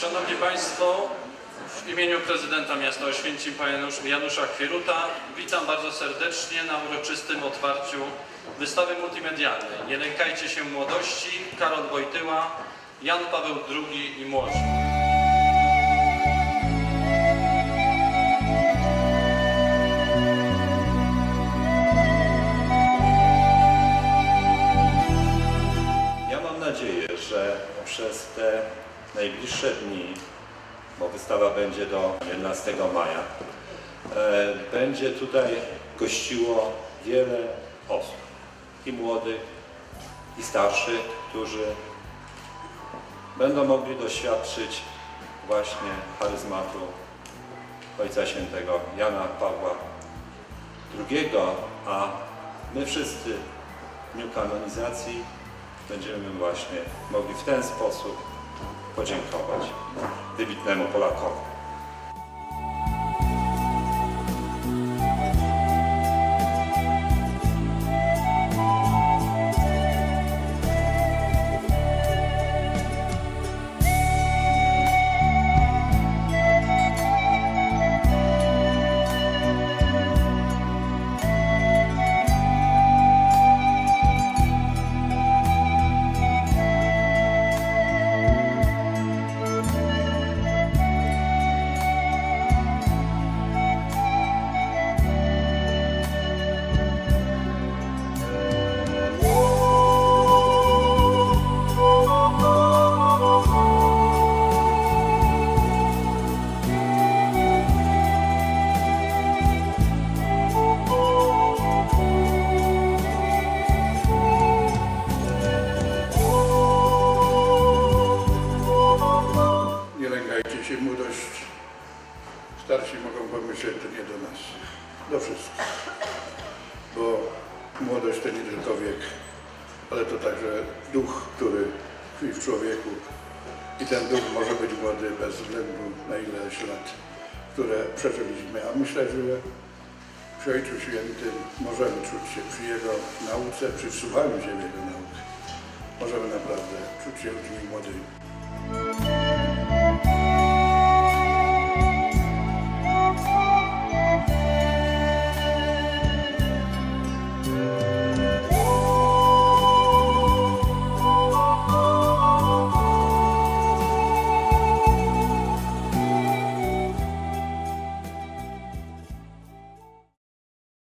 Szanowni Państwo, w imieniu prezydenta miasta Oświęcim Janusza Chwieruta witam bardzo serdecznie na uroczystym otwarciu wystawy multimedialnej Nie lękajcie się młodości, Karol Wojtyła, Jan Paweł II i młodzi. Ja mam nadzieję, że przez te najbliższe dni, bo wystawa będzie do 11 maja, e, będzie tutaj gościło wiele osób, i młodych, i starszych, którzy będą mogli doświadczyć właśnie charyzmatu Ojca Świętego Jana Pawła II, a my wszyscy w dniu kanonizacji będziemy właśnie mogli w ten sposób podziękować wybitnemu Polakowi. Starsi mogą pomyśleć, to nie do nas, do wszystkich. Bo młodość to nie tylko wiek, ale to także duch, który tkwi w człowieku. I ten duch może być młody bez względu na ileś lat, które przeżyliśmy. A myślę, że przy Ojcu Świętym możemy czuć się przy Jego nauce, przy wsłuchaniu się w Jego. Możemy naprawdę czuć się ludźmi młodymi.